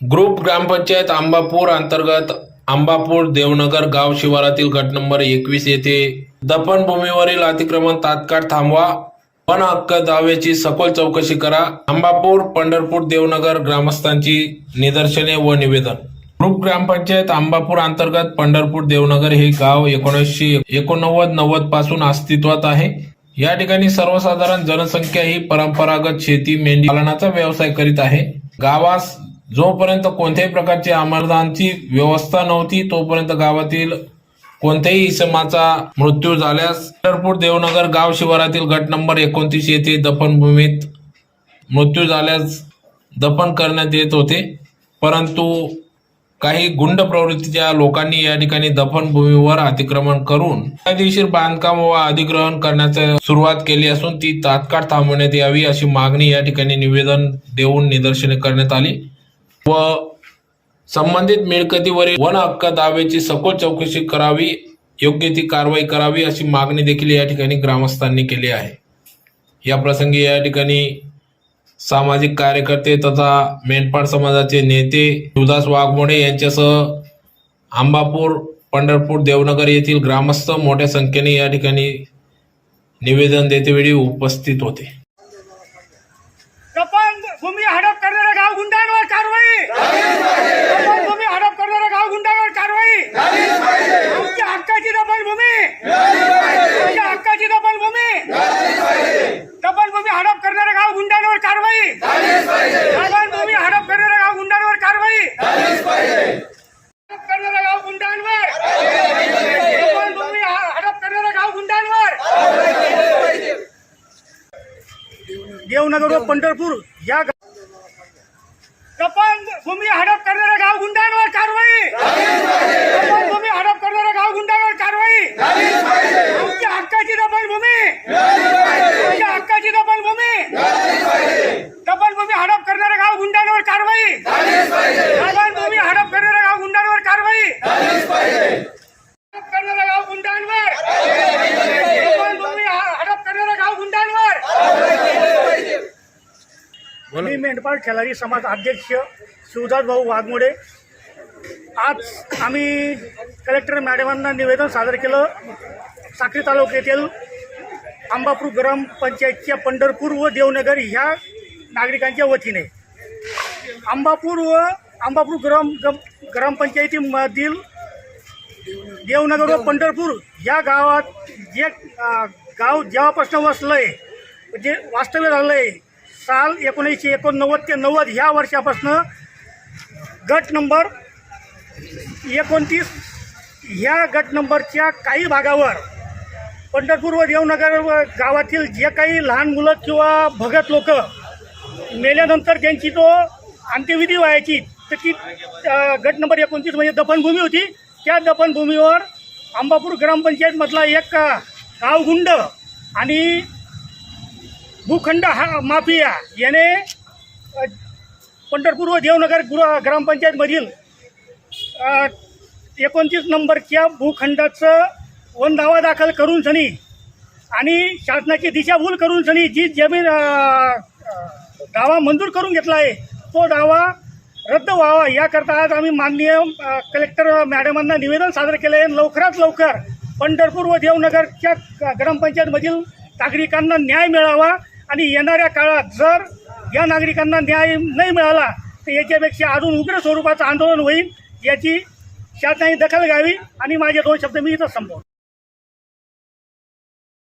Group ग्रामपंचायत आंबापूर अंतर्गत आंबापूर देवनगर गाव शिवारातील गट नंबर एकवीस येथे दफनभूमीवरील अतिक्रमण तात्काळ थांबवा. वन हक्क दाव्याची सखोल चौकशी करा. आंबापूर पंढरपूर देवनगर ग्रामस्थांची निदर्शने व निवेदन. ग्रुप ग्रामपंचायत आंबापूर अंतर्गत पंढरपूर देवनगर हे गाव एकोणीसशे एकोणनव्वद नव्वदपासून अस्तित्वात आहे. या ठिकाणी सर्वसाधारण जनसंख्या ही परंपरागत शेती मेंढी पालनाचा व्यवसाय करीत आहे. गावास जोपर्यंत कोणत्याही प्रकारची अमरदानची व्यवस्था नव्हती तोपर्यंत गावातील कोणत्याही इसमाचा मृत्यू झाल्यास पंढरपूर देवनगर गाव शिवारातील गट नंबर एकोणतीस येथे दफनभूमीत मृत्यू झाल्यास दफन करण्यात येत होते. परंतु काही गुंड प्रवृत्तीच्या लोकांनी या ठिकाणी दफनभूमीवर अतिक्रमण करून कायदेशीर बांधकाम व अधिग्रहण करण्याची सुरुवात केली असून ती तात्काळ थांबवण्यात यावी अशी मागणी या ठिकाणी निवेदन देऊन निदर्शने करण्यात आली. व संबंधित मिळकतीवरील वन हक्क दाव्याची सखोल चौकशी करावी योग्य ती कारवाई करावी अशी मागणी देखील या ठिकाणी ग्रामस्थांनी केली आहे. या प्रसंगी या ठिकाणी सामाजिक कार्यकर्ते तथा मेंढपाळ समाजाचे नेते शिवदास वाघमोडे यांच्यासह आंबापूर पंढरपूर देवनगर येथील ग्रामस्थ मोठ्या संख्येने या ठिकाणी निवेदन देतेवेळी उपस्थित होते. गाव गुंडांवर कारवाई. भूमी हडप करणाऱ्या गाव गुंडांवर कारवाई. आमच्या हक्काची दफन भूमी. आमच्या हक्काची दफन भूमी. दफन भूमी हडप करणाऱ्या गाव गुंडांवर कारवाई. हडप करणाऱ्या गाव गुंडांवर कारवाई. हडप करणाऱ्या गाव गुंडांवर. हडप करणाऱ्या गाव गुंडांवर. देवनगर व पंढरपूर या तुम्ही हडप करणाऱ्या गाव गुंडांवर कारवाई! तुम्ही हडप करणाऱ्या गाव गुंडांवर कारवाई! आमच्या हक्काची दफन भूमी! आमच्या हक्काची दफन भूमी! दफन भूमी हडप करणाऱ्या गाव गुंडांवर कारवाई! दफन भूमी हडप करणाऱ्या गाव गुंडांवर कारवाई हडप करणाऱ्या गाव गुंडांवर दफन भूमी हडप करणाऱ्या गाव गुंडांवर मी मेंढपाळ खेळाडी समाज अध्यक्ष शिवदास भाऊ वाघमोडे. आज आम्ही कलेक्टर मॅडमांना निवेदन सादर केलं. साक्री तालुक्यातील आंबापूर ग्रामपंचायतच्या पंढरपूर व देवनगर ह्या नागरिकांच्या वतीने. आंबापूर व आंबापूर ग्राम ग्रामपंचायतीमधील देवनगर व पंढरपूर या गावात जे गाव जेव्हापासून आहे जे म्हणजे वास्तव्य झालं आहे साल एकोणीसशे एकोणनव्वद ते नव्वद ह्या वर्षापासून गट नंबर एकोणतीस ह्या गट नंबरच्या काही भागावर पंढरपूर व देवनगर व गावातील जे काही लहान मुलं किंवा भगत लोक मेल्यानंतर त्यांची तो अंत्यविधी व्हायची तर ती गट नंबर एकोणतीस म्हणजे दफनभूमी होती. त्या दफनभूमीवर अंबापूर ग्रामपंचायतमधला एक गावगुंड आणि भूखंड हा माफिया याने पंढरपूर व देवनगर गृह ग्रामपंचायतमधील एकोणतीस नंबरच्या भूखंडाचं वन दावा दाखल करून सनी आणि शासनाची दिशाभूल करून सनी जी जमीन दावा मंजूर करून घेतला आहे तो दावा रद्द व्हावा याकरता आज आम्ही माननीय कलेक्टर मॅडमांना निवेदन सादर केलं आहे लवकरात लवकर पंढरपूर व देवनगरच्या ग्रामपंचायतमधील नागरिकांना न्याय मिळावा आणि येणाऱ्या काळात जर या नागरिकांना न्याय नाही मिळाला तर याच्यापेक्षा अजून उग्र स्वरूपाचं आंदोलन होईल याची शासनाने दखल घ्यावी आणि माझे दोन शब्द मी इथं संपवतो.